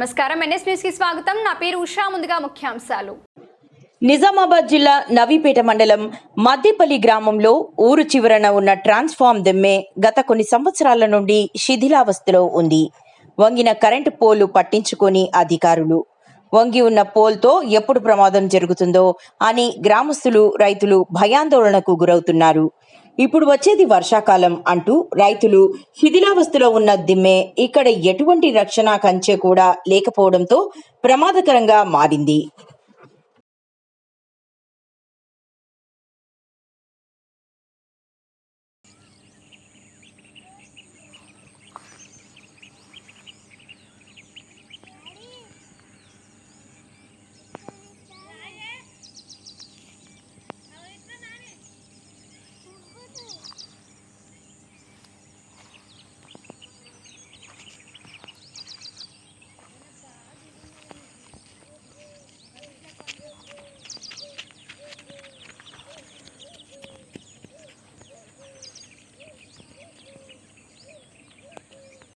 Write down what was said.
నమస్కారం. ఎన్ఎస్ న్యూస్కి స్వాగతం. నా పేరు ఉషా. ముందుగా ముఖ్యాంశాలు. నిజామాబాద్ జిల్లా నవీపేట మండలం మద్దిపల్లి గ్రామంలో ఊరు చివరన ఉన్న ట్రాన్స్ఫార్మ్ దెమ్మె గత కొన్ని సంవత్సరాల నుండి శిథిలావస్థలో ఉంది. వంగిన కరెంటు పోలు పట్టించుకొని అధికారులు. వంగి ఉన్న పోల్తో ఎప్పుడు ప్రమాదం జరుగుతుందో అని గ్రామస్తులు రైతులు భయాందోళనకు గురవుతున్నారు. ఇప్పుడు వచ్చేది వర్షాకాలం అంటూ రైతులు శిథిలావస్థలో ఉన్న దిమ్మె ఇక్కడ ఎటువంటి రక్షణ కంచె కూడా లేకపోవడంతో ప్రమాదకరంగా మారింది.